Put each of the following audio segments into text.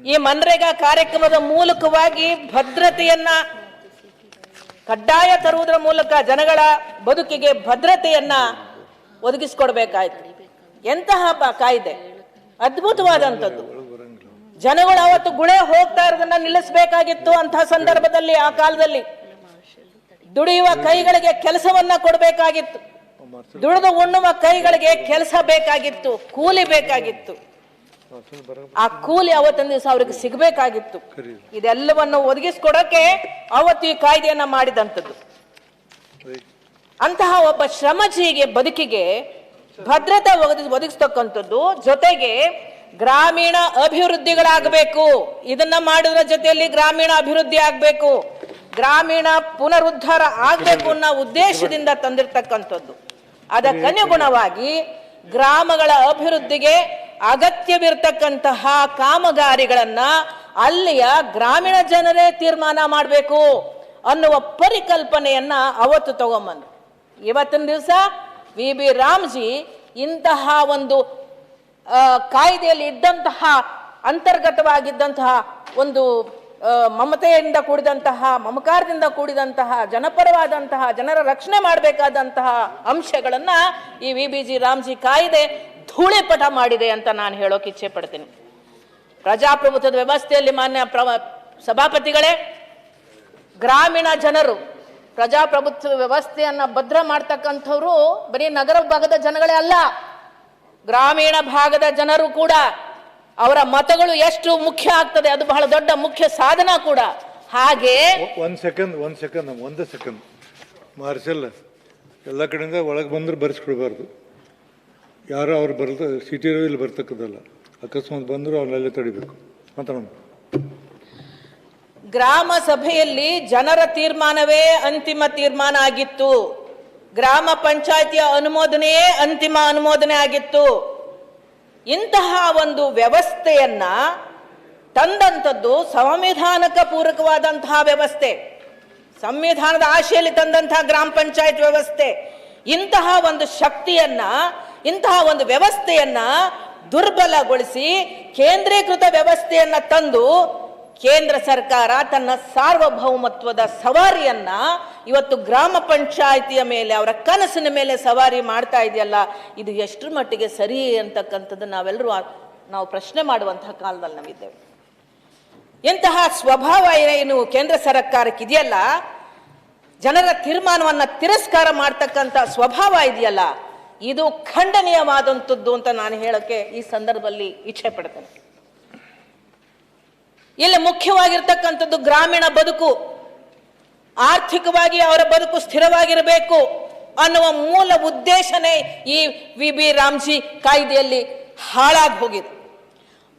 ಈ ಮನ್ರೇಗಾ ಕಾರ್ಯಕ್ರಮದ ಮೂಲಕವಾಗಿ ಭದ್ರತೆಯನ್ನ ಕಡ್ಡಾಯ ತರುವುದರ ಮೂಲಕ ಜನಗಳ ಬದುಕಿಗೆ ಭದ್ರತೆಯನ್ನ ಒದಗಿಸ್ಕೊಡ್ಬೇಕಾಯ್ತು. ಎಂತಹ ಕಾಯ್ದೆ? ಅದ್ಭುತವಾದಂಥದ್ದು. ಜನಗಳು ಅವತ್ತು ಗುಳೆ ಹೋಗ್ತಾ ಇರೋದನ್ನ ನಿಲ್ಲಿಸಬೇಕಾಗಿತ್ತು ಅಂತಹ ಸಂದರ್ಭದಲ್ಲಿ, ಆ ಕಾಲದಲ್ಲಿ ದುಡಿಯುವ ಕೈಗಳಿಗೆ ಕೆಲಸವನ್ನ ಕೊಡಬೇಕಾಗಿತ್ತು. ದುಡಿದು ಉಣ್ಣುವ ಕೈಗಳಿಗೆ ಕೆಲಸ ಬೇಕಾಗಿತ್ತು, ಕೂಲಿ ಬೇಕಾಗಿತ್ತು. ಆ ಕೂಲಿ ಅವತ್ತಿನ ದಿವಸ ಅವ್ರಿಗೆ ಸಿಗಬೇಕಾಗಿತ್ತು. ಇದೆಲ್ಲವನ್ನು ಒದಗಿಸ್ಕೊಡೋಕೆ ಅವತ್ತು ಈ ಕಾಯ್ದೆಯನ್ನ ಮಾಡಿದಂಥದ್ದು. ಅಂತಹ ಒಬ್ಬ ಶ್ರಮಜೀವಿಗೆ ಬದುಕಿಗೆ ಭದ್ರತೆ ಒದಗಿಸ್ ಒದಗಿಸ್ತಕ್ಕಂಥದ್ದು ಜೊತೆಗೆ ಗ್ರಾಮೀಣ ಅಭಿವೃದ್ಧಿಗಳಾಗಬೇಕು. ಇದನ್ನ ಮಾಡಿದ್ರ ಜೊತೆಯಲ್ಲಿ ಗ್ರಾಮೀಣ ಅಭಿವೃದ್ಧಿ ಆಗಬೇಕು. ಗ್ರಾಮೀಣ ಪುನರುದ್ಧಾರ ಆಗಬೇಕು ಅನ್ನೋ ಉದ್ದೇಶದಿಂದ ತಂದಿರ್ತಕ್ಕಂಥದ್ದು. ಅದಕ್ಕನುಗುಣವಾಗಿ ಗ್ರಾಮಗಳ ಅಭಿವೃದ್ಧಿಗೆ ಅಗತ್ಯವಿರ್ತಕ್ಕಂತಹ ಕಾಮಗಾರಿಗಳನ್ನ ಅಲ್ಲಿಯ ಗ್ರಾಮೀಣ ಜನರೇ ತೀರ್ಮಾನ ಮಾಡಬೇಕು ಅನ್ನುವ ಪರಿಕಲ್ಪನೆಯನ್ನ ಅವತ್ತು ತಗೊಂಬಂದು ಇವತ್ತಿನ ದಿವಸ ವಿ ಬಿ ರಾಮ್ಜಿ ಇಂತಹ ಒಂದು ಕಾಯ್ದೆಯಲ್ಲಿ ಇದ್ದಂತಹ, ಅಂತರ್ಗತವಾಗಿದ್ದಂತಹ ಒಂದು ಮಮತೆಯಿಂದ ಕೂಡಿದಂತಹ, ಮಮಕಾರದಿಂದ ಕೂಡಿದಂತಹ, ಜನಪರವಾದಂತಹ, ಜನರ ರಕ್ಷಣೆ ಮಾಡಬೇಕಾದಂತಹ ಅಂಶಗಳನ್ನು ಈ ವಿ ಬಿ ಜಿ ರಾಮ್ಜಿ ಕಾಯ್ದೆ ಧೂಳಿಪಟ ಮಾಡಿದೆ ಅಂತ ನಾನು ಹೇಳೋಕೆ ಇಚ್ಛೆ ಪಡ್ತೀನಿ. ಪ್ರಜಾಪ್ರಭುತ್ವದ ವ್ಯವಸ್ಥೆಯಲ್ಲಿ ಮಾನ್ಯ ಪ್ರವ, ಸಭಾಪತಿಗಳೇ, ಗ್ರಾಮೀಣ ಜನರು ಪ್ರಜಾಪ್ರಭುತ್ವ ವ್ಯವಸ್ಥೆಯನ್ನು ಭದ್ರ ಮಾಡ್ತಕ್ಕಂಥವ್ರು ಬರೀ ನಗರ ಭಾಗದ ಜನಗಳೇ ಅಲ್ಲ, ಗ್ರಾಮೀಣ ಭಾಗದ ಜನರು ಕೂಡ ಅವರ ಮತಗಳು ಎಷ್ಟು ಮುಖ್ಯ ಆಗ್ತದೆ, ಅದು ಬಹಳ ದೊಡ್ಡ ಮುಖ್ಯ ಸಾಧನ ಕೂಡ. ಹಾಗೆ ಒಂದು ಸೆಕೆಂಡ್ ಒಂದು ಸೆಕೆಂಡ್ ಒಂದು ಸೆಕೆಂಡ್. ಮಾರ್ಷಲ್, ಎಲ್ಲ ಕಡೆಯಿಂದ ಒಳಗೆ ಬಂದ್ರೆ ಬರ್ಸ್ಕೊಡ್ಬಾರ್ದು. ಯಾರೋ ಅವ್ರು ಬರ್ತ ಸಿಟಿ ಇಲ್ಲಿ ಬರ್ತಕ್ಕದ್ದಲ್ಲ. ಅಕಸ್ಮಾತ್ ಬಂದರೂ ಅವ್ರನ್ನೆಲ್ಲ ತಡಿಬೇಕು. ಮಾತಾಡೋಣ. ಗ್ರಾಮ ಸಭೆಯಲ್ಲಿ ಜನರ ತೀರ್ಮಾನವೇ ಅಂತಿಮ ತೀರ್ಮಾನ ಆಗಿತ್ತು. ಗ್ರಾಮ ಪಂಚಾಯತಿಯ ಅನುಮೋದನೆಯೇ ಅಂತಿಮ ಅನುಮೋದನೆ ಆಗಿತ್ತು. ಇಂತಹ ಒಂದು ವ್ಯವಸ್ಥೆಯನ್ನ ತಂದಂಥದ್ದು ಸಂವಿಧಾನಕ ಪೂರಕವಾದಂತಹ ವ್ಯವಸ್ಥೆ. ಸಂವಿಧಾನದ ಆಶೆಯಲ್ಲಿ ತಂದಂತಹ ಗ್ರಾಮ ಪಂಚಾಯತ್ ವ್ಯವಸ್ಥೆ. ಇಂತಹ ಒಂದು ಶಕ್ತಿಯನ್ನ ಇಂತಹ ಒಂದು ವ್ಯವಸ್ಥೆಯನ್ನು ದುರ್ಬಲಗೊಳಿಸಿ ಕೇಂದ್ರೀಕೃತ ವ್ಯವಸ್ಥೆಯನ್ನ ತಂದು ಕೇಂದ್ರ ಸರ್ಕಾರ ತನ್ನ ಸಾರ್ವಭೌಮತ್ವದ ಸವಾರಿಯನ್ನ ಇವತ್ತು ಗ್ರಾಮ ಪಂಚಾಯಿತಿಯ ಮೇಲೆ, ಅವರ ಕನಸಿನ ಮೇಲೆ ಸವಾರಿ ಮಾಡ್ತಾ ಇದೆಯಲ್ಲ, ಇದು ಎಷ್ಟರ ಮಟ್ಟಿಗೆ ಸರಿ ಅಂತಕ್ಕಂಥದ್ದು ನಾವೆಲ್ಲರೂ ನಾವು ಪ್ರಶ್ನೆ ಮಾಡುವಂತಹ ಕಾಲದಲ್ಲಿ ನಾವಿದ್ದೇವೆ. ಇಂತಹ ಸ್ವಭಾವ ಏನು ಕೇಂದ್ರ ಸರ್ಕಾರಕ್ಕೆ ಇದೆಯಲ್ಲ ಜನರ ತೀರ್ಮಾನವನ್ನು ತಿರಸ್ಕಾರ ಮಾಡ್ತಕ್ಕಂಥ ಸ್ವಭಾವ ಇದೆಯಲ್ಲ ಇದು ಖಂಡನೀಯವಾದಂಥದ್ದು ಅಂತ ನಾನು ಹೇಳಕ್ಕೆ ಈ ಸಂದರ್ಭದಲ್ಲಿ ಇಚ್ಛೆ ಪಡ್ತೇನೆ. ಇಲ್ಲಿ ಮುಖ್ಯವಾಗಿರ್ತಕ್ಕಂಥದ್ದು ಗ್ರಾಮೀಣ ಬದುಕು. ಆರ್ಥಿಕವಾಗಿ ಅವರ ಬದುಕು ಸ್ಥಿರವಾಗಿರಬೇಕು ಅನ್ನುವ ಮೂಲ ಉದ್ದೇಶನೇ ಈ ವಿ ಬಿ ರಾಮ್ಜಿ ಕಾಯ್ದೆಯಲ್ಲಿ ಹಾಳಾಗಿ ಹೋಗಿದೆ.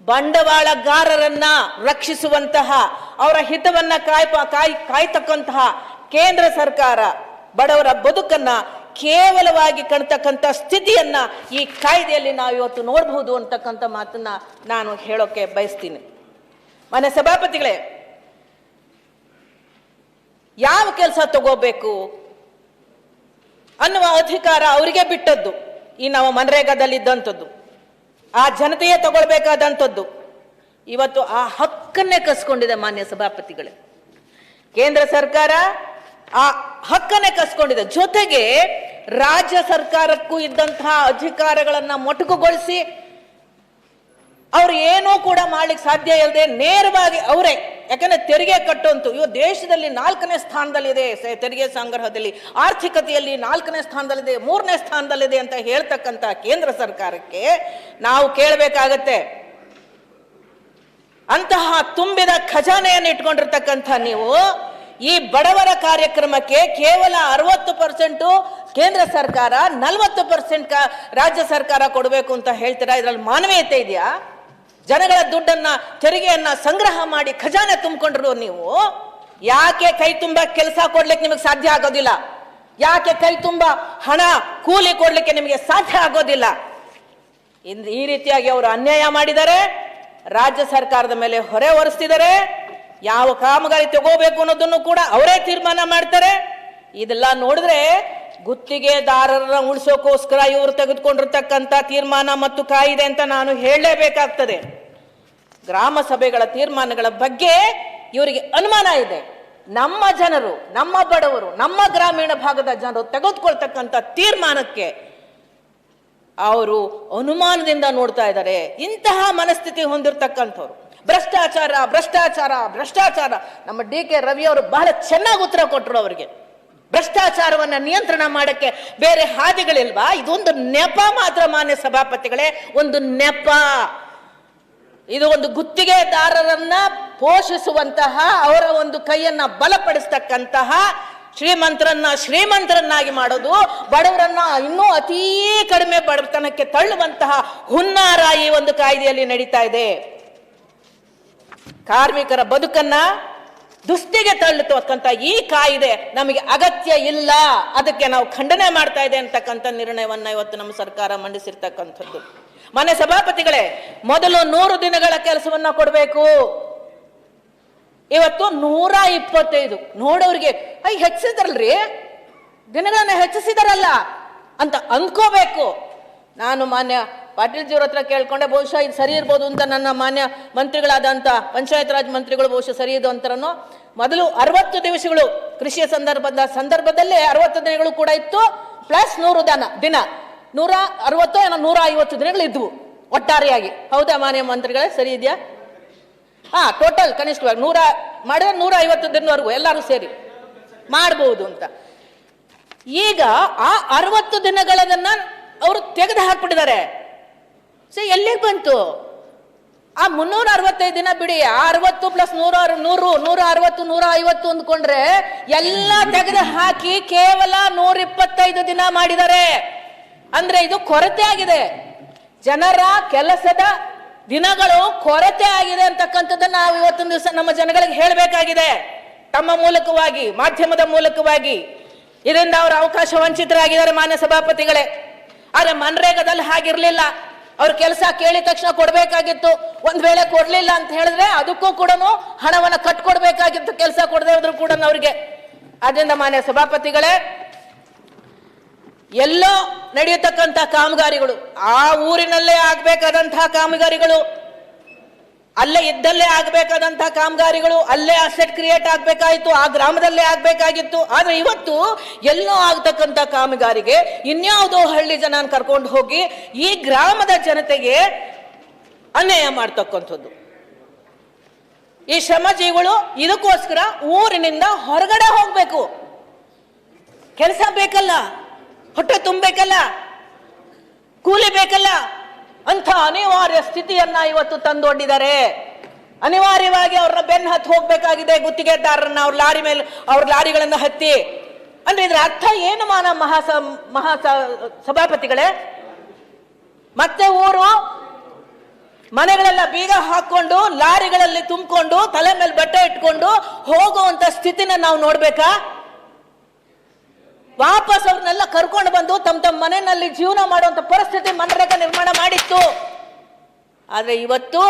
ಬಂಡವಾಳಗಾರರನ್ನ ರಕ್ಷಿಸುವಂತಹ, ಅವರ ಹಿತವನ್ನ ಕಾಯ್ ಕಾಯ್, ಕಾಯ್ತಕ್ಕಂತಹ ಕೇಂದ್ರ ಸರ್ಕಾರ ಬಡವರ ಬದುಕನ್ನ ಕೇವಲವಾಗಿ ಕಾಣ್ತಕ್ಕಂಥ ಸ್ಥಿತಿಯನ್ನ ಈ ಕಾಯ್ದೆಯಲ್ಲಿ ನಾವು ಇವತ್ತು ನೋಡಬಹುದು ಅಂತಕ್ಕಂಥ ಮಾತನ್ನ ನಾನು ಹೇಳೋಕೆ ಬಯಸ್ತೀನಿ. ಮನೆ ಸಭಾಪತಿಗಳೇ, ಯಾವ ಕೆಲಸ ತಗೋಬೇಕು ಅನ್ನುವ ಅಧಿಕಾರ ಅವರಿಗೆ ಬಿಟ್ಟದ್ದು, ಈ ನಾವು ಮನರೇಗಾದಲ್ಲಿ ಇದ್ದಂಥದ್ದು ಆ ಜನತೆಯೇ ತಗೊಳ್ಬೇಕಾದಂಥದ್ದು. ಇವತ್ತು ಆ ಹಕ್ಕನ್ನೇ ಕಸ್ಕೊಂಡಿದೆ ಮಾನ್ಯ ಸಭಾಪತಿಗಳೇ. ಕೇಂದ್ರ ಸರ್ಕಾರ ಆ ಹಕ್ಕನ್ನೇ ಕಸ್ಕೊಂಡಿದೆ. ಜೊತೆಗೆ ರಾಜ್ಯ ಸರ್ಕಾರಕ್ಕೂ ಇದ್ದಂತಹ ಅಧಿಕಾರಗಳನ್ನ ಮೊಟಕುಗೊಳಿಸಿ ಅವ್ರು ಏನೂ ಕೂಡ ಮಾಡ್ಲಿಕ್ಕೆ ಸಾಧ್ಯ ಇಲ್ಲದೆ ನೇರವಾಗಿ ಅವರೇ, ಯಾಕಂದ್ರೆ ತೆರಿಗೆ ಕಟ್ಟುವಂತು ಇವ ದೇಶದಲ್ಲಿ ನಾಲ್ಕನೇ ಸ್ಥಾನದಲ್ಲಿದೆ ತೆರಿಗೆ ಸಂಗ್ರಹದಲ್ಲಿ. ಆರ್ಥಿಕತೆಯಲ್ಲಿ ನಾಲ್ಕನೇ ಸ್ಥಾನದಲ್ಲಿದೆ, ಮೂರನೇ ಸ್ಥಾನದಲ್ಲಿದೆ ಅಂತ ಹೇಳ್ತಕ್ಕಂಥ ಕೇಂದ್ರ ಸರ್ಕಾರಕ್ಕೆ ನಾವು ಕೇಳಬೇಕಾಗತ್ತೆ. ಅಂತಹ ತುಂಬಿದ ಖಜಾನೆಯನ್ನು ಇಟ್ಕೊಂಡಿರ್ತಕ್ಕಂಥ ನೀವು ಈ ಬಡವರ ಕಾರ್ಯಕ್ರಮಕ್ಕೆ ಕೇವಲ ಅರವತ್ತು ಪರ್ಸೆಂಟು ಕೇಂದ್ರ ಸರ್ಕಾರ, ನಲವತ್ತು ಪರ್ಸೆಂಟ್ ರಾಜ್ಯ ಸರ್ಕಾರ ಕೊಡಬೇಕು ಅಂತ ಹೇಳ್ತೀರಾ? ಇದರಲ್ಲಿ ಮಾನವೀಯತೆ ಇದೆಯಾ? ಜನಗಳ ದುಡ್ಡನ್ನ, ತೆರಿಗೆಯನ್ನ ಸಂಗ್ರಹ ಮಾಡಿ ಖಜಾನೆ ತುಂಬಿಕೊಂಡ್ರು ನೀವು. ಯಾಕೆ ಕೈ ತುಂಬ ಕೆಲಸ ಕೊಡ್ಲಿಕ್ಕೆ ನಿಮಗೆ ಸಾಧ್ಯ ಆಗೋದಿಲ್ಲ? ಯಾಕೆ ಕೈ ತುಂಬ ಹಣ ಕೂಲಿ ಕೊಡ್ಲಿಕ್ಕೆ ನಿಮಗೆ ಸಾಧ್ಯ ಆಗೋದಿಲ್ಲ? ಈ ರೀತಿಯಾಗಿ ಅವರು ಅನ್ಯಾಯ ಮಾಡಿದ್ದಾರೆ ರಾಜ್ಯ ಸರ್ಕಾರದ ಮೇಲೆ ಹೊರೆ ಹೊರಿಸ್ತಿದ್ದಾರೆ ಯಾವ ಕಾಮಗಾರಿ ತಗೋಬೇಕು ಅನ್ನೋದನ್ನು ಕೂಡ ಅವರೇ ತೀರ್ಮಾನ ಮಾಡ್ತಾರೆ. ಇದೆಲ್ಲ ನೋಡಿದ್ರೆ ಗುತ್ತಿಗೆದಾರರನ್ನ ಉಳಿಸೋಕೋಸ್ಕರ ಇವರು ತೆಗೆದುಕೊಂಡಿರ್ತಕ್ಕಂಥ ತೀರ್ಮಾನ ಮತ್ತು ಕಾಯಿದೆ ಅಂತ ನಾನು ಹೇಳಲೇಬೇಕಾಗ್ತದೆ. ಗ್ರಾಮ ಸಭೆಗಳ ತೀರ್ಮಾನಗಳ ಬಗ್ಗೆ ಇವರಿಗೆ ಅನುಮಾನ ಇದೆ. ನಮ್ಮ ಜನರು, ನಮ್ಮ ಬಡವರು, ನಮ್ಮ ಗ್ರಾಮೀಣ ಭಾಗದ ಜನರು ತೆಗೆದುಕೊಳ್ತಕ್ಕಂಥ ತೀರ್ಮಾನಕ್ಕೆ ಅವರು ಅನುಮಾನದಿಂದ ನೋಡ್ತಾ ಇದ್ದಾರೆ. ಇಂತಹ ಮನಸ್ಥಿತಿ ಹೊಂದಿರತಕ್ಕಂಥವ್ರು. ಭ್ರಷ್ಟಾಚಾರ ಭ್ರಷ್ಟಾಚಾರ ಭ್ರಷ್ಟಾಚಾರ. ನಮ್ಮ ಡಿ ಕೆ ರವಿ ಅವರು ಬಹಳ ಚೆನ್ನಾಗಿ ಉತ್ತರ ಕೊಟ್ಟರು ಅವರಿಗೆ. ಭ್ರಷ್ಟಾಚಾರವನ್ನು ನಿಯಂತ್ರಣ ಮಾಡಕ್ಕೆ ಬೇರೆ ಹಾದಿಗಳಿಲ್ವಾ? ಇದೊಂದು ನೆಪ ಮಾತ್ರ ಮಾನ್ಯ ಸಭಾಪತಿಗಳೇ, ಒಂದು ನೆಪ. ಇದು ಒಂದು ಗುತ್ತಿಗೆದಾರರನ್ನ ಪೋಷಿಸುವಂತಹ, ಅವರ ಒಂದು ಕೈಯನ್ನ ಬಲಪಡಿಸ್ತಕ್ಕಂತಹ ಶ್ರೀಮಂತರನ್ನ, ಶ್ರೀಮಂತರನ್ನಾಗಿ ಮಾಡೋದು, ಬಡವರನ್ನ ಇನ್ನೂ ಅತೀ ಕಡಿಮೆ ಬಡತನಕ್ಕೆ ತಳ್ಳುವಂತಹ ಹುನ್ನಾರ ಈ ಒಂದು ಕಾಯ್ದೆಯಲ್ಲಿ ನಡೀತಾ ಇದೆ. ಕಾರ್ಮಿಕರ ಬದುಕನ್ನ ದುಸ್ತಿಗೆ ತಳ್ಳುತ್ತಕ್ಕಂಥ ಈ ಕಾಯಿದೆ ನಮಗೆ ಅಗತ್ಯ ಇಲ್ಲ. ಅದಕ್ಕೆ ನಾವು ಖಂಡನೆ ಮಾಡ್ತಾ ಇದೆ ಅಂತಕ್ಕಂಥ ನಿರ್ಣಯವನ್ನ ಇವತ್ತು ನಮ್ಮ ಸರ್ಕಾರ ಮಂಡಿಸಿರ್ತಕ್ಕಂಥದ್ದು. ಮನೆ ಸಭಾಪತಿಗಳೇ, ಮೊದಲು ನೂರು ದಿನಗಳ ಕೆಲಸವನ್ನ ಕೊಡಬೇಕು. ಇವತ್ತು ನೂರ ಇಪ್ಪತ್ತೈದು. ನೋಡೋರಿಗೆ ಐ ಹೆಚ್ಚಿಸಿದ್ರಲ್ರಿ? ದಿನಗಳನ್ನ ಹೆಚ್ಚಿಸಿದಾರಲ್ಲ? ಅಂತ ಅಂದ್ಕೋಬೇಕು. ನಾನು ಮಾನ್ಯ ಪಾಟೀಲ್ ಜಿಯವ್ರ ಹತ್ರ ಕೇಳ್ಕೊಂಡೆ, ಬಹುಶಃ ಇದು ಸರಿ ಇರ್ಬೋದು ಅಂತ ನನ್ನ ಮಾನ್ಯ ಮಂತ್ರಿಗಳಾದಂಥ ಪಂಚಾಯತ್ ರಾಜ್ ಮಂತ್ರಿಗಳು ಬಹುಶಃ ಸರಿ ಇದು ಅಂತಾರನೋ ಮೊದಲು ಅರವತ್ತು ದಿವಸಗಳು ಕೃಷಿಯ ಸಂದರ್ಭದ ಸಂದರ್ಭದಲ್ಲೇ ಅರವತ್ತು ದಿನಗಳು ಕೂಡ ಇತ್ತು ಪ್ಲಸ್ ನೂರು ದನ, ದಿನ. ನೂರ ಅರವತ್ತು ಏನೋ ನೂರ ಐವತ್ತು ದಿನಗಳು ಇದ್ವು ಒಟ್ಟಾರೆಯಾಗಿ. ಹೌದಾ ಮಾನ್ಯ ಮಂತ್ರಿಗಳೇ, ಸರಿ ಇದೆಯಾ? ಹಾ ಟೋಟಲ್ ಕನಿಷ್ಠವಾಗಿ ನೂರ, ಮಾಡಿದ್ರೆ ನೂರ ಐವತ್ತು ದಿನವರೆಗೂ ಎಲ್ಲರೂ ಸೇರಿ ಮಾಡಬಹುದು ಅಂತ. ಈಗ ಆ ಅರವತ್ತು ದಿನಗಳನ್ನ ಅವರು ತೆಗೆದು ಹಾಕ್ಬಿಟ್ಟಿದ್ದಾರೆ. ಸೊ, ಎಲ್ಲಿಗೆ ಬಂತು? ಆ ಮುನ್ನೂರ ಅರವತ್ತೈದು ದಿನ ಬಿಡಿ, ಆ ಅರವತ್ತು ಪ್ಲಸ್ ನೂರ ನೂರು, ನೂರ ಅರವತ್ತು, ನೂರ ಐವತ್ತು ಅಂದ್ಕೊಂಡ್ರೆ ಎಲ್ಲ ತೆಗೆದು ಹಾಕಿ ಕೇವಲ ನೂರ ಇಪ್ಪತ್ತೈದು ದಿನ ಮಾಡಿದ್ದಾರೆ. ಅಂದ್ರೆ ಇದು ಕೊರತೆ ಆಗಿದೆ. ಜನರ ಕೆಲಸದ ದಿನಗಳು ಕೊರತೆ ಆಗಿದೆ ಅಂತಕ್ಕಂಥದ್ದನ್ನ ನಾವು ಇವತ್ತೊಂದು ದಿವಸ ನಮ್ಮ ಜನಗಳಿಗೆ ಹೇಳಬೇಕಾಗಿದೆ. ತಮ್ಮ ಮೂಲಕವಾಗಿ, ಮಾಧ್ಯಮದ ಮೂಲಕವಾಗಿ. ಇದರಿಂದ ಅವರು ಅವಕಾಶ ವಂಚಿತರಾಗಿದ್ದಾರೆ ಮಾನ್ಯ ಸಭಾಪತಿಗಳೇ. ಆದ್ರೆ ಮನ್ರೇಗಾದಲ್ಲಿ ಹಾಗಿರ್ಲಿಲ್ಲ. ಅವ್ರ ಕೆಲಸ ಕೇಳಿದ ತಕ್ಷಣ ಕೊಡಬೇಕಾಗಿತ್ತು. ಒಂದ್ ವೇಳೆ ಕೊಡ್ಲಿಲ್ಲ ಅಂತ ಹೇಳಿದ್ರೆ ಅದಕ್ಕೂ ಕೂಡ ಹಣವನ್ನ ಕಟ್ಕೊಡ್ಬೇಕಾಗಿತ್ತು, ಕೆಲಸ ಕೊಡದೆ ಹೋದ್ರು ಕೂಡ ಅವ್ರಿಗೆ. ಆದ್ರಿಂದ ಮಾನ್ಯ ಸಭಾಪತಿಗಳೇ, ಎಲ್ಲೋ ನಡೆಯತಕ್ಕಂತ ಕಾಮಗಾರಿಗಳು, ಆ ಊರಿನಲ್ಲೇ ಆಗ್ಬೇಕಾದಂತಹ ಕಾಮಗಾರಿಗಳು ಅಲ್ಲೇ ಇದ್ದಲ್ಲೇ ಆಗ್ಬೇಕಾದಂತಹ ಕಾಮಗಾರಿಗಳು, ಅಲ್ಲೇ ಅಸೆಟ್ ಕ್ರಿಯೇಟ್ ಆಗಬೇಕಾಯಿತು, ಆ ಗ್ರಾಮದಲ್ಲೇ ಆಗಬೇಕಾಗಿತ್ತು. ಆದ್ರೆ ಇವತ್ತು ಎಲ್ಲೋ ಆಗ್ತಕ್ಕಂಥ ಕಾಮಗಾರಿಗೆ ಇನ್ಯಾವುದೋ ಹಳ್ಳಿ ಜನ ಕರ್ಕೊಂಡು ಹೋಗಿ ಈ ಗ್ರಾಮದ ಜನತೆಗೆ ಅನ್ಯಾಯ ಮಾಡ್ತಕ್ಕಂಥದ್ದು. ಈ ಶ್ರಮಜೀವಿಗಳು ಇದಕ್ಕೋಸ್ಕರ ಊರಿನಿಂದ ಹೊರಗಡೆ ಹೋಗ್ಬೇಕು. ಕೆಲಸ ಬೇಕಲ್ಲ, ಹೊಟ್ಟೆ ತುಂಬಬೇಕಲ್ಲ, ಕೂಲಿ ಬೇಕಲ್ಲ ಅಂತ ಅನಿವಾರ್ಯ ಸ್ಥಿತಿಯನ್ನ ಇವತ್ತು ತಂದೊಡ್ಡಿದ್ದಾರೆ ಅನಿವಾರ್ಯವಾಗಿ ಅವ್ರನ್ನ ಬೆನ್ನ ಹತ್ತು ಹೋಗ್ಬೇಕಾಗಿದೆ ಗುತ್ತಿಗೆದಾರರನ್ನ, ಅವ್ರ ಲಾರಿ ಮೇಲೆ, ಅವ್ರ ಲಾರಿಗಳನ್ನ ಹತ್ತಿ. ಅಂದ್ರೆ ಇದ್ರ ಅರ್ಥ ಏನು ಮಾನ ಮಹಾಸ ಮಹಾ ಸಭಾಪತಿಗಳೇ? ಮತ್ತೆ ಊರು ಮನೆಗಳೆಲ್ಲ ಬೀಗ ಹಾಕೊಂಡು ಲಾರಿಗಳಲ್ಲಿ ತುಂಬಿಕೊಂಡು, ತಲೆ ಮೇಲೆ ಬಟ್ಟೆ ಇಟ್ಕೊಂಡು ಹೋಗುವಂತ ಸ್ಥಿತಿನ ನಾವು ನೋಡ್ಬೇಕಾ? ವಾಪಸ್ ಅವ್ರನ್ನೆಲ್ಲ ಕರ್ಕೊಂಡು ಬಂದು ತಮ್ಮ ತಮ್ಮ ಮನೆಯಲ್ಲಿ ಜೀವನ ಮಾಡುವಂತ ಪರಿಸ್ಥಿತಿ ಮನರೇಗಾ ನಿರ್ಮಾಣ ಮಾಡಿತ್ತು. ಆದ್ರೆ ಇವತ್ತು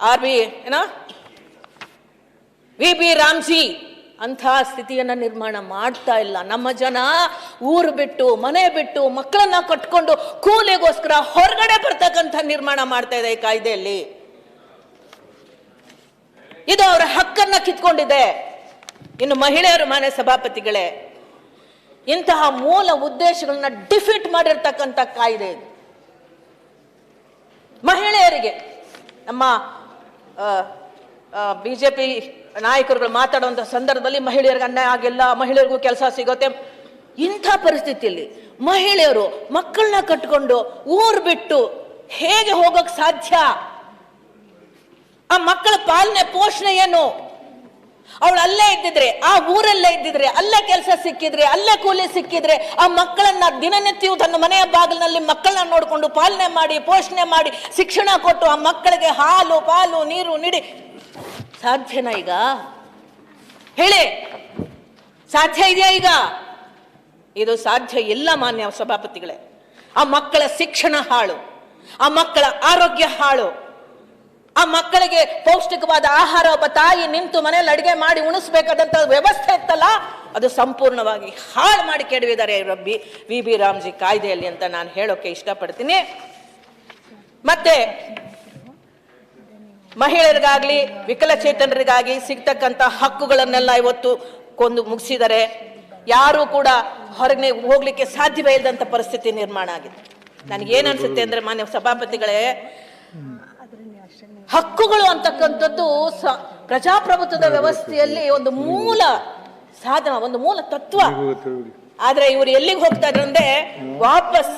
ಆರ್ ಬಿ ಏನ? ವಿ ಬಿ ರಾಮ್ಜಿ ಅಂಥ ಸ್ಥಿತಿಯನ್ನ ನಿರ್ಮಾಣ ಮಾಡ್ತಾ ಇಲ್ಲ. ನಮ್ಮ ಜನ ಊರು ಬಿಟ್ಟು, ಮನೆ ಬಿಟ್ಟು, ಮಕ್ಕಳನ್ನ ಕಟ್ಕೊಂಡು ಕೂಲಿಗೋಸ್ಕರ ಹೊರಗಡೆ ಬರ್ತಕ್ಕಂಥ ನಿರ್ಮಾಣ ಮಾಡ್ತಾ ಇದೆ ಈ ಕಾಯ್ದೆಯಲ್ಲಿ. ಇದು ಅವರ ಹಕ್ಕನ್ನ ಕಿತ್ಕೊಂಡಿದೆ. ಇನ್ನು ಮಹಿಳೆಯರು ಮನೆ ಸಭಾಪತಿಗಳೇ, ಇಂತಹ ಮೂಲ ಉದ್ದೇಶಗಳನ್ನ ಡಿಫೀಟ್ ಮಾಡಿರ್ತಕ್ಕಂಥ ಕಾಯ್ದೆ ಮಹಿಳೆಯರಿಗೆ, ನಮ್ಮ ಬಿಜೆಪಿ ನಾಯಕರುಗಳು ಮಾತಾಡುವಂಥ ಸಂದರ್ಭದಲ್ಲಿ ಮಹಿಳೆಯರಿಗೆ ಅನ್ಯಾಯ ಆಗಿಲ್ಲ, ಮಹಿಳೆಯರಿಗೂ ಕೆಲಸ ಸಿಗುತ್ತೆ. ಇಂಥ ಪರಿಸ್ಥಿತಿಯಲ್ಲಿ ಮಹಿಳೆಯರು ಮಕ್ಕಳನ್ನ ಕಟ್ಕೊಂಡು ಊರು ಬಿಟ್ಟು ಹೇಗೆ ಹೋಗೋಕ್ ಸಾಧ್ಯ? ಆ ಮಕ್ಕಳ ಪಾಲನೆ ಪೋಷಣೆ ಏನು? ಅವಳು ಅಲ್ಲೇ ಇದ್ದಿದ್ರೆ, ಆ ಊರಲ್ಲೇ ಇದ್ದಿದ್ರೆ, ಅಲ್ಲೇ ಕೆಲಸ ಸಿಕ್ಕಿದ್ರೆ, ಅಲ್ಲೇ ಕೂಲಿ ಸಿಕ್ಕಿದ್ರೆ, ಆ ಮಕ್ಕಳನ್ನ ದಿನನಿತ್ಯವೂ ತನ್ನ ಮನೆಯ ಬಾಗಿಲಿನಲ್ಲಿ ಮಕ್ಕಳನ್ನ ನೋಡಿಕೊಂಡು ಪಾಲನೆ ಮಾಡಿ, ಪೋಷಣೆ ಮಾಡಿ, ಶಿಕ್ಷಣ ಕೊಟ್ಟು ಆ ಮಕ್ಕಳಿಗೆ ಹಾಲು, ಪಾಲು, ನೀರು ನೀಡಿ. ಸಾಧ್ಯನಾ ಈಗ? ಹೇಳಿ. ಸಾಧ್ಯ ಇದೆಯಾ ಈಗ? ಇದು ಸಾಧ್ಯ ಇಲ್ಲ ಮಾನ್ಯ ಸಭಾಪತಿಗಳೇ. ಆ ಮಕ್ಕಳ ಶಿಕ್ಷಣ ಹಾಳು. ಆ ಮಕ್ಕಳ ಆರೋಗ್ಯ ಹಾಳು. ಆ ಮಕ್ಕಳಿಗೆ ಪೌಷ್ಟಿಕವಾದ ಆಹಾರ ಒಬ್ಬ ತಾಯಿ ನಿಂತು ಮನೇಲಿ ಅಡಿಗೆ ಮಾಡಿ ಉಣಿಸ್ಬೇಕಾದಂತ ವ್ಯವಸ್ಥೆ ಇತ್ತಲ್ಲ, ಅದು ಸಂಪೂರ್ಣವಾಗಿ ಹಾಳು ಮಾಡಿ ಕೆಡವಿದ್ದಾರೆ ರಬ್ಬಿ. ವಿ. ಬಿ. ರಾಮ್ಜಿ ಕಾಯ್ದೆಯಲ್ಲಿ ಅಂತ ನಾನು ಹೇಳೋಕೆ ಇಷ್ಟಪಡ್ತೀನಿ. ಮತ್ತೆ ಮಹಿಳೆಯರಿಗಾಗ್ಲಿ, ವಿಕಲಚೇತನರಿಗಾಗಿ ಸಿಗ್ತಕ್ಕಂಥ ಹಕ್ಕುಗಳನ್ನೆಲ್ಲ ಇವತ್ತು ಕೊಂದು ಮುಗಿಸಿದರೆ ಯಾರು ಕೂಡ ಹೊರಗೆ ಹೋಗ್ಲಿಕ್ಕೆ ಸಾಧ್ಯವೇ ಇಲ್ಲದಂಥ ಪರಿಸ್ಥಿತಿ ನಿರ್ಮಾಣ ಆಗಿದೆ. ನನಗೇನು ಅನ್ಸುತ್ತೆ ಅಂದ್ರೆ ಮಾನ್ಯ ಸಭಾಪತಿಗಳೇ ಹಕ್ಕುಗಳು ಅಂತಕ್ಕಂಥದ್ದು ಸ- ಪ್ರಜಾಪ್ರಭುತ್ವದ ವ್ಯವಸ್ಥೆಯಲ್ಲಿ ಒಂದು ಮೂಲ ಸಾಧನ ಒಂದು ಮೂಲ ತತ್ವ. ಆದ್ರೆ ಇವರು ಎಲ್ಲಿಗೆ ಹೋಗ್ತಾ ಇದ್ರು ಅಂದ್ರೆ ವಾಪಸ್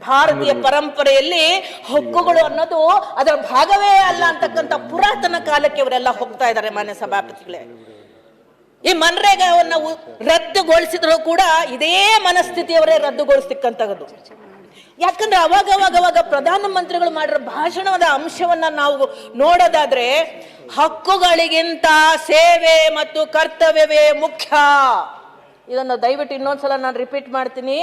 ಭಾರತೀಯ ಪರಂಪರೆಯಲ್ಲಿ ಹಕ್ಕುಗಳು ಅನ್ನೋದು ಅದರ ಭಾಗವೇ ಅಲ್ಲ ಅಂತಕ್ಕಂಥ ಪುರಾತನ ಕಾಲಕ್ಕೆ ಇವರೆಲ್ಲ ಹೋಗ್ತಾ ಇದ್ದಾರೆ ಮಾನ್ಯ ಸಭಾಪತಿಗಳೇ. ಈ ಮನ್ರೇಗಾವನ್ನ ರದ್ದುಗೊಳಿಸಿದ್ರು ಕೂಡ ಇದೇ ಮನಸ್ಥಿತಿಯವರೇ ರದ್ದುಗೊಳಿಸ್ತಕ್ಕಂಥದ್ದು ಯಾಕಂದ್ರೆ ಅವಾಗ ಅವಾಗ ಅವಾಗ ಪ್ರಧಾನ ಮಂತ್ರಿಗಳು ಮಾಡಿರೋ ಭಾಷಣದ ಅಂಶವನ್ನ ನಾವು ನೋಡೋದಾದ್ರೆ ಹಕ್ಕುಗಳಿಗಿಂತ ಸೇವೆ ಮತ್ತು ಕರ್ತವ್ಯವೇ ಮುಖ್ಯ. ಇದನ್ನು ದಯವಿಟ್ಟು ಇನ್ನೊಂದ್ಸಲ ನಾನು ರಿಪೀಟ್ ಮಾಡ್ತೀನಿ.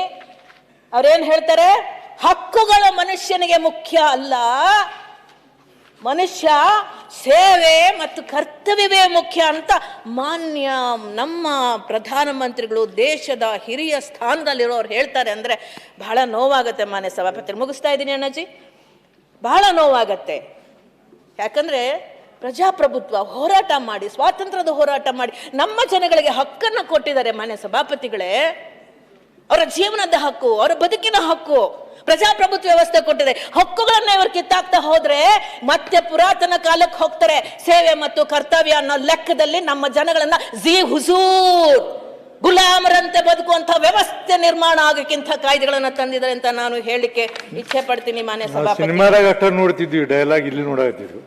ಅವ್ರೇನ್ ಹೇಳ್ತಾರೆ? ಹಕ್ಕುಗಳು ಮನುಷ್ಯನಿಗೆ ಮುಖ್ಯ ಅಲ್ಲ. ಮನುಷ್ಯ ಸೇವೆ ಮತ್ತು ಕರ್ತವ್ಯವೇ ಮುಖ್ಯ ಅಂತ ಮಾನ್ಯ ನಮ್ಮ ಪ್ರಧಾನಮಂತ್ರಿಗಳು ದೇಶದ ಹಿರಿಯ ಸ್ಥಾನದಲ್ಲಿರೋರು ಹೇಳ್ತಾರೆ ಅಂದರೆ ಬಹಳ ನೋವಾಗುತ್ತೆ ಮಾನ್ಯ ಸಭಾಪತಿ. ಮುಗಿಸ್ತಾ ಇದ್ದೀನಿ ಅಣ್ಣಾಜಿ? ಬಹಳ ನೋವಾಗತ್ತೆ. ಯಾಕಂದರೆ ಪ್ರಜಾಪ್ರಭುತ್ವ ಹೋರಾಟ ಮಾಡಿ, ಸ್ವಾತಂತ್ರ್ಯದ ಹೋರಾಟ ಮಾಡಿ, ನಮ್ಮ ಜನಗಳಿಗೆ ಹಕ್ಕನ್ನು ಕೊಟ್ಟಿದ್ದಾರೆ ಮಾನ್ಯ ಸಭಾಪತಿಗಳೇ. ಅವರ ಜೀವನದ ಹಕ್ಕು, ಅವರ ಬದುಕಿನ ಹಕ್ಕು. ಪ್ರಜಾಪ್ರಭುತ್ವ ವ್ಯವಸ್ಥೆ ಕೊಟ್ಟಿದೆ. ಹಕ್ಕುಗಳನ್ನ ಇವರು ಕಿತ್ತಾಕ್ತಾ ಹೋದ್ರೆ ಮತ್ತೆ ಪುರಾತನ ಕಾಲಕ್ಕೆ ಹೋಗ್ತಾರೆ. ಸೇವೆ ಮತ್ತು ಕರ್ತವ್ಯ ಅನ್ನೋ ಲೆಕ್ಕದಲ್ಲಿ ನಮ್ಮ ಜನಗಳನ್ನ ಜಿ ಹುಸೂರ್ ಗುಲಾಮರಂತೆ ಬದುಕುವಂತ ವ್ಯವಸ್ಥೆ ನಿರ್ಮಾಣ ಆಗಕ್ಕಿಂತ ಕಾಯ್ದೆಗಳನ್ನ ತಂದಿದ್ದಾರೆ ಅಂತ ನಾನು ಹೇಳಿಕೆ ಇಚ್ಛೆ ಪಡ್ತೀನಿ ಮಾನ್ಯ ಸಭಾಪತಿ. ನೋಡ್ತಿದ್ವಿ ಡೈಲಾಗ್ ಇಲ್ಲಿ ನೋಡಾಕತ್ತಿದ್ರು.